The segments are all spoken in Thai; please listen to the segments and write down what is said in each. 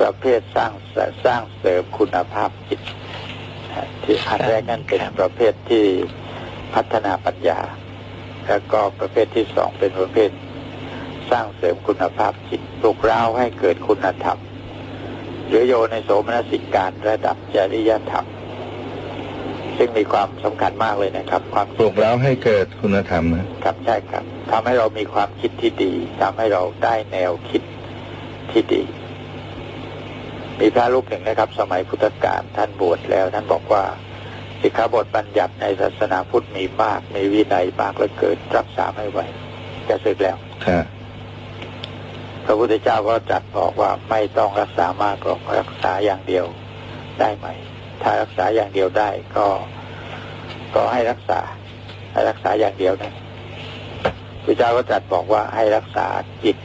ประเภทสร้างสร้างเสริมคุณภาพจิตนะที่อันแรกนั่นเป็นครับประเภทที่พัฒนาปัญญา แล้วก็ประเภทที่สองเป็นประเภทสร้างเสริมคุณภาพจิตปลุกเร้าให้เกิดคุณธรรมหรือโยในโสมนสิการระดับจริยธรรม ซึ่งมีความสำคัญมากเลยนะครับ ความปลุกแล้วให้เกิดคุณธรรมนะครับใช่ครับทำให้เรามีความคิดที่ดีทำให้เราได้แนวคิดที่ดี มีพระรูปหนึ่งนะครับ สมัยพุทธกาลท่านบวชแล้ว ท่านบอกว่าสิกขาบทบัญญัติในศาสนาพุทธมีมาก มีวินัยมากเหลือเกินรักษาไม่ไหวจะสึกแล้วค่ะพระพุทธเจ้าก็จัดบอกว่าไม่ต้องรักษามากหรอกรักษาอย่างเดียวได้ไหม ถ้ารักษาอย่างเดียวได้ก็ ก็ให้รักษา ให้รักษาอย่างเดียวนะพระเจ้าก็จัดบอกว่าให้รักษาจิต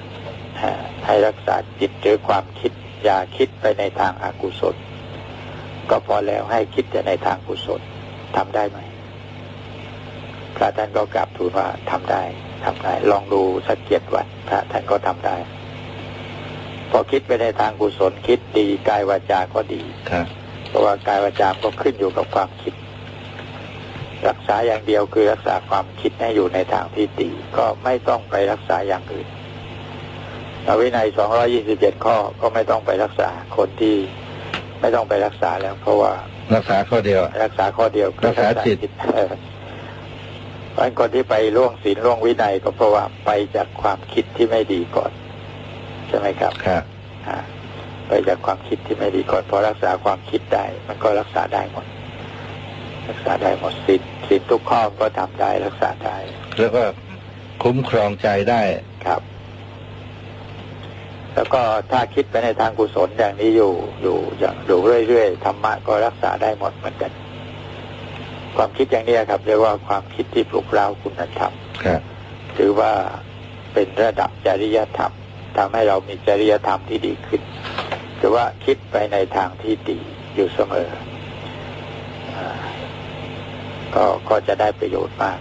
ฮะให้รักษาจิตหรือความคิด อย่าคิดไปในทางอากุศล ก็พอแล้วให้คิดแต่ในทางกุศลทำได้ไหมพระท่านก็กราบทูลว่าทำได้ทำได้ ลองดูสักเจ็ดวันพระท่านก็ทำได้ พอคิดไปในทางกุศลคิดดีกายวาจาก็ดีค่ะเพราะว่ากายวาจาก็ขึ้นอยู่กับความคิด รักษาอย่างเดียวคือรักษาความคิดให้อยู่ในทางที่ดี ก็ไม่ต้องไปรักษาอย่างอื่น แล้ววินัย227ข้อก็ไม่ต้องไปรักษาคนที่ไม่ต้องไปรักษาแล้ว เพราะว่ารักษาข้อเดียว รักษาข้อเดียวคือรักษาจิตเออเพราะฉะนั้นคนที่ไปล่วงศีลล่วงวินัยก็เพราะว่าไปจากความคิดที่ไม่ดีก่อน ใช่ไหมครับค่ะอ่าไปจากความคิดที่ไม่ดีก่อนพอรักษาความคิดได้ มันก็รักษาได้หมด รักษาได้หมดสิทธิ์สิทธิ์ทุกข้อก็ทำได้รักษาได้ แล้วก็คุ้มครองใจได้ครับ แล้วก็ถ้าคิดไปในทางกุศลอย่างนี้อยู่อยู่อย่างอยู่เรื่อยๆธรรมะก็รักษาได้หมดเหมือนกัน ความคิดอย่างนี้ครับเรียกว่าความคิดที่ปลุกเร้าคุณธรรมค่ะถือว่าเป็นระดับจริยธรรมทำให้เรามีจริยธรรมที่ดีขึ้นถือว่าคิดไปในทางที่ดีอยู่เสมออาก็ก็จะได้ประโยชน์มาก